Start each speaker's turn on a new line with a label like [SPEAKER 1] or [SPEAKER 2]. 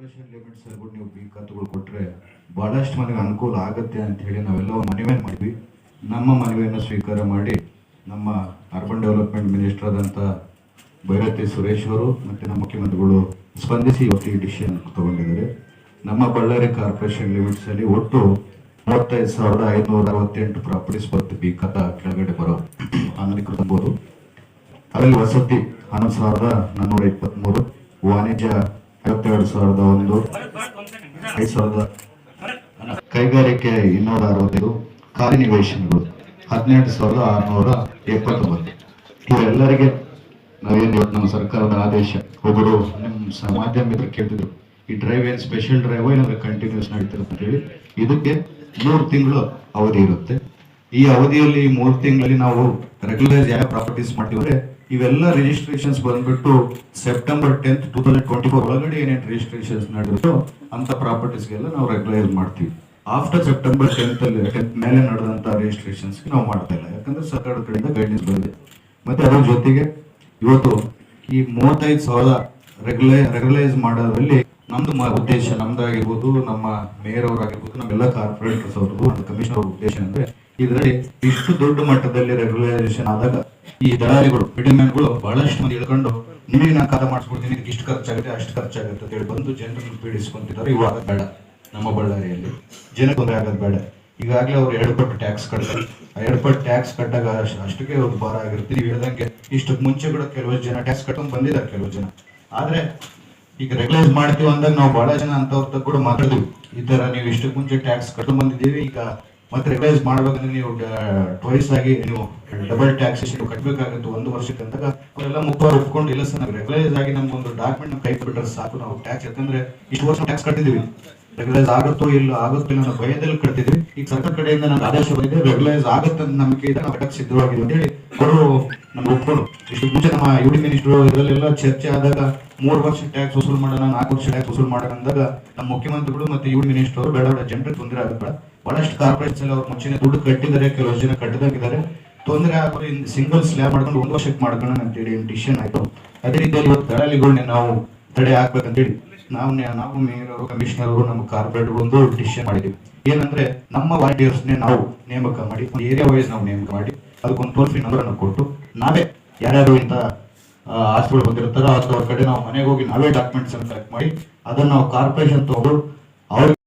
[SPEAKER 1] Corporation limits ಹೇಳ್ಬಿಟ್ಟು ನೀವು B ಕತ್ತುಗಳು ಕೊಟ್ಟರೆ ಭಾಳಷ್ಟು ಮನೆಗೆ ಅನುಕೂಲ ಆಗುತ್ತೆ ಅಂತ ಹೇಳಿ ನಾವೆಲ್ಲ ಮನವಿಯನ್ನು ಮಾಡಿದ್ವಿ. ನಮ್ಮ ಮನವಿಯನ್ನು ಸ್ವೀಕಾರ ಮಾಡಿ ನಮ್ಮ ಅರ್ಬನ್ ಡೆವಲಪ್ಮೆಂಟ್ ಮಿನಿಸ್ಟರ್ ಆದಂಥ ಭೈರತಿ ಸುರೇಶ್ ಅವರು ಮತ್ತು ನಮ್ಮ ಮುಖ್ಯಮಂತ್ರಿಗಳು ಸ್ಪಂದಿಸಿ ಇವತ್ತು ಈ ಡಿಸಿಷನ್ ತಗೊಂಡಿದ್ದಾರೆ. ನಮ್ಮ ಬಳ್ಳಾರಿ ಕಾರ್ಪೊರೇಷನ್ ಲಿಮಿಟ್ಸಲ್ಲಿ ಒಟ್ಟು ಮೂವತ್ತೈದು ಸಾವಿರದ ಐನೂರ ಅರವತ್ತೆಂಟು ಪ್ರಾಪರ್ಟೀಸ್ ಬರುತ್ತೆ ಬಿ ಖಾತಾ ಕೆಳಗಡೆ ಬರೋ ಅನಧಿಕೃತ ಅನ್ಬೋದು ಅದರಲ್ಲಿ ವಸತಿ ಹನ್ನೊಂದು ಸಾವಿರದ ನಾನ್ನೂರ ಇಪ್ಪತ್ತ್ಮೂರು ವಾಣಿಜ್ಯ ಐವತ್ತೆರಡು ಸಾವಿರದ ಒಂದು, ಐದು ಸಾವಿರದ ಕೈಗಾರಿಕೆ ಇನ್ನೂರ ಅರವತ್ತೈದು ಕಾರ್ಯನಿವೇಶನಗಳು ನಿವೇಶನಗಳು ಹದಿನೆಂಟು ಸಾವಿರದ ಆರುನೂರ ಎಪ್ಪತ್ತೊಂಬತ್ತು. ಇವೆಲ್ಲರಿಗೆ ನಾವೇನು ಇವತ್ತು ನಮ್ಮ ಸರ್ಕಾರದ ಆದೇಶ. ಒಬ್ಬರು ನಿಮ್ಮ ಮಾಧ್ಯಮ ಕೇಳಿದ್ರು ಕೇಳ್ತಿದ್ರು, ಈ ಡ್ರೈವ್ ಏನು ಸ್ಪೆಷಲ್ ಡ್ರೈವ್ ಏನಾದ್ರೆ ಕಂಟಿನ್ಯೂಸ್ ನಡೀತಿರುತ್ತೆ ಅಂತ ಹೇಳಿ? ಇದಕ್ಕೆ ಮೂರು ತಿಂಗಳು ಅವಧಿ ಇರುತ್ತೆ. ಈ ಅವಧಿಯಲ್ಲಿ ಮೂರು ತಿಂಗಳಲ್ಲಿ ನಾವು ರೆಗ್ಯುಲರ್ ಯಾವ ಪ್ರಾಪರ್ಟೀಸ್ ಮಾಡ್ತೀವಿ ಇವೆಲ್ಲ ರಿಜಿಸ್ಟ್ರೇಷನ್ಸ್ ಬಂದ್ಬಿಟ್ಟು September tenth two thousand twenty four ಒಳಗಡೆ ಏನೇನು ರಿಜಿಸ್ಟ್ರೇಷನ್ಸ್ ನಡೆದೋ ಅಂತ ಪ್ರಾಪರ್ಟೀಸ್ಗೆಲ್ಲ ನಾವು ರೆಗ್ಯುಲೈಸ್ ಮಾಡ್ತೀವಿ. ಆಫ್ಟರ್ ಸೆಪ್ಟೆಂಬರ್ ಟೆಂತ್ ಅಲ್ಲಿ ಟೆಂತ್ ಮೇಲೆ ನಡೆದಂತ ರಿಜಿಸ್ಟ್ರೇಷನ್ಸ್ ನಾವು ಮಾಡ್ತಾ ಇಲ್ಲ. ಯಾಕಂದ್ರೆ ಸರ್ಕಾರದ ಕಡೆಯಿಂದ ಗೈಡೆನ್ಸ್ ಬಂದಿದೆ. ಮತ್ತೆ ಅದರ ಜೊತೆಗೆ ಇವತ್ತು ಈ ಮೂವತ್ತೈದು ಸಾವಿರ ರೆಗ್ಯುಲೈ ರೆಗ್ಯುಲೈಸ್ ಮಾಡೋದ್ರಲ್ಲಿ ನಮ್ದು ಉದ್ದೇಶ ನಮ್ದಾಗಿರ್ಬೋದು, ನಮ್ಮ ಮೇಯರ್ ಅವರಾಗಿರ್ಬೋದು ನಮ್ಮೆಲ್ಲ ಕಾರ್ಪೊರೇಟರ್ಸ್ ಅವ್ರದ್ದು ಕಮಿಷನ್ ಅವ್ರ ಉದ್ದೇಶ ಅಂದ್ರೆ ಇದರಲ್ಲಿ ಇಷ್ಟು ದೊಡ್ಡ ಮಟ್ಟದಲ್ಲಿ ರೆಗ್ಯುಲೈಸೇಷನ್ ಆದಾಗ ಈ ದಳಾಳಿಗಳು ಮಿಡಲ್ಮ್ಯಾನ್ಗಳು ಬಹಳಷ್ಟು ಮಂದಿ ಇಳ್ಕೊಂಡು ನಿಮಗೆ ನಾನು ಕಾಲ ಮಾಡಿಸ್ಕೊಡ್ತೀನಿ ಇಷ್ಟು ಖರ್ಚಾಗುತ್ತೆ, ಅಷ್ಟು ಖರ್ಚಾಗುತ್ತೆ ಅಂತ ಹೇಳಿ ಬಂದು ಜನರನ್ನು ಪೀಡಿಸ್ಕೊಂತಿದ್ದಾರೆ. ಇವಾಗ ಬೇಡ. ನಮ್ಮ ಬಳ್ಳಾರಿಯಲ್ಲಿ ಜನಕ್ಕೆ ತೊಂದರೆ ಆಗೋದು ಬೇಡ. ಈಗಾಗಲೇ ಅವ್ರು ಎರಡು ಪಟ್ಟು ಟ್ಯಾಕ್ಸ್ ಕಟ್ತಾರೆ. ಆ ಎರಡು ಪಟ್ಟು ಟ್ಯಾಕ್ಸ್ ಕಟ್ಟಾಗ ಅಷ್ಟ್- ಅಷ್ಟಕ್ಕೆ ಅವ್ರು ಭಾರ ಆಗಿರುತ್ತೆ ನೀವು ಹೇಳ್ದಂಗೆ ಇಷ್ಟಕ್ಕೆ ಮುಂಚೆ ಕೂಡ ಕೆಲವು ಜನ ಟ್ಯಾಕ್ಸ್ ಕಟ್ಕೊಂಡು ಬಂದಿದ್ದಾರೆ ಕೆಲವು ಜನ. ಆದರೆ ಈಗ ರೆಗ್ಯುಲೈಸ್ ಮಾಡ್ತೀವಿ ಅಂದಾಗ ನಾವು ಬಹಳ ಜನ ಅಂತವ್ರ ಕೂಡ ಮಾತಾಡಿದ್ವಿ ಈ ತರ ನೀವು ಇಷ್ಟಕ್ಕೆ ಮುಂಚೆ ಟ್ಯಾಕ್ಸ್ ಕಟ್ಕೊಂಡು ಬಂದಿದ್ದೀವಿ, ಈಗ ಮತ್ತೆ ರಿವೈಸ್ ಮಾಡಬೇಕಂದ್ರೆ ನೀವು ಟ್ವೈಸ್ ಆಗಿ ನೀವು ಡಬಲ್ ಟ್ಯಾಕ್ಸೇಷನ್ ಕಟ್ಟಬೇಕಾಗುತ್ತೆ ಒಂದು ವರ್ಷಕ್ಕೆ ಅಂದಾಗ ಅವರೆಲ್ಲ ಮುಖವಾರ ಒಪ್ಕೊಂಡು, ಇಲ್ಲ ಸರ್, ನಾವು ರೆಗ್ಯುಲೈಸ್ ಆಗಿ ನಮ್ಗೊಂದು ಡಾಕ್ಯುಮೆಂಟ್ ಕೈ ಬಿಟ್ಟರೆ ಸಾಕು, ನಾವು ಟ್ಯಾಕ್ಸ್ ಯಾಕಂದ್ರೆ ಇಷ್ಟು ವರ್ಷ ಟ್ಯಾಕ್ಸ್ ಕಟ್ಟಿದೀವಿ. ರೆಗ್ಯುಲೈಸ್ ಆಗುತ್ತೋ ಇಲ್ಲ ಆಗುತ್ತೋ ಇಲ್ಲ ಭಯದಲ್ಲಿ ಕಟ್ಟಿದ್ವಿ ಈಗ ಸರ್ಕಾರ ಕಡೆಯಿಂದ ನಮ್ಗೆ ಆದೇಶ ಬಂದಿದೆ ರೆಗ್ಯುಲೈಸ್ ಆಗುತ್ತೆ ಅಂತ ನಮಗೆ ನಾವು ಕಟ್ಟಕ್ಕೆ ಸಿದ್ಧವಾಗಿದೆ ಅಂತ ಹೇಳಿ ಅವರು ನಮ್ಗೆ ಒಪ್ಕೊಂಡು ಇಷ್ಟು ಮುಂಚೆ ನಮ್ಮ ಯು ಡಿ ಮಿನಿಸ್ಟರ್ ಇದರಲ್ಲೆಲ್ಲ ಚರ್ಚೆ ಆದಾಗ ಮೂರು ವರ್ಷ ಟ್ಯಾಕ್ಸ್ ವಸೂಲ್ ಮಾಡೋಣ, ನಾಲ್ಕು ವರ್ಷ ಟ್ಯಾಕ್ಸ್ ವಸೂಲ್ ಮಾಡೋಣ ಅಂದಾಗ ನಮ್ಮ ಮುಖ್ಯಮಂತ್ರಿಗಳು ಮತ್ತೆ ಯು ಡಿ ಮಿನಿಸ್ಟರ್ ಬೇಡ ಬೇಡ, ಜನರಿಗೆ ತೊಂದರೆ ಆಗುತ್ತೆ ಬಹಳಷ್ಟು ಕಾರ್ಪೊರೇಟ್ಸ್ ಎಲ್ಲ ಅವ್ರು ಮುಂಚೆನೆ ದುಡ್ಡು ಕಟ್ಟಿದ್ದಾರೆ ಕೆಲವು ಜನ ಕಟ್ಟದಾಗಿದ್ದಾರೆ. ತೊಂದರೆ ಆಗೋದು ಸಿಂಗಲ್ ಸ್ಲ್ಯಾಬ್ ಮಾಡ್ಕೊಂಡು ಒಂದು ವರ್ಷಕ್ಕೆ ಮಾಡ್ಕೊಳ್ಳೋಣ ಅಂತೇಳಿ ಡಿಸಿಷನ್ ಆಯ್ತು. ಅದೇ ರೀತಿಯಲ್ಲಿ ಇವತ್ತು ದಳಾಳಿಗಳನ್ನ ನಾವು ತಡೆ ಹಾಕ್ಬೇಕಂತೇಳಿ ನಾವು ನಾವು ಮೇಯರ್ ಅವರು ಕಮಿಷನರ್ ಅವರು, ನಮ್ಮ ಕಾರ್ಪೊರೇಟರ್ ಒಂದು ಡಿಸಿಷನ್ ಮಾಡಿದ್ವಿ. ಏನಂದ್ರೆ ನಮ್ಮ ವಾಲಂಟಿಯರ್ಸ್ನೇ ನಾವು ನೇಮಕ ಮಾಡಿ ಏರಿಯಾ ವೈಸ್ ನಾವು ನೇಮಕ ಮಾಡಿ, ಅದಕ್ಕೊಂದು ಟೋಲ್ ಫ್ರೀ ನಂಬರ್ ಅನ್ನು ಕೊಟ್ಟು ನಾವೇ ಯಾರ್ಯಾರು ಇಂಥ ಆಸ್ತಿಗಳು ಬಂದಿರ್ತಾರೋ ಅವ್ರ ಕಡೆ ನಾವು ಮನೆಗೆ ಹೋಗಿ ನಾವೇ ಡಾಕ್ಯುಮೆಂಟ್ಸ್ ಅನ್ನು ಕಲೆಕ್ಟ್ ಮಾಡಿ, ಅದನ್ನ ನಾವು ಕಾರ್ಪೊರೇಷನ್ ತಗೊಂಡು ಅವ್ರಿಗೆ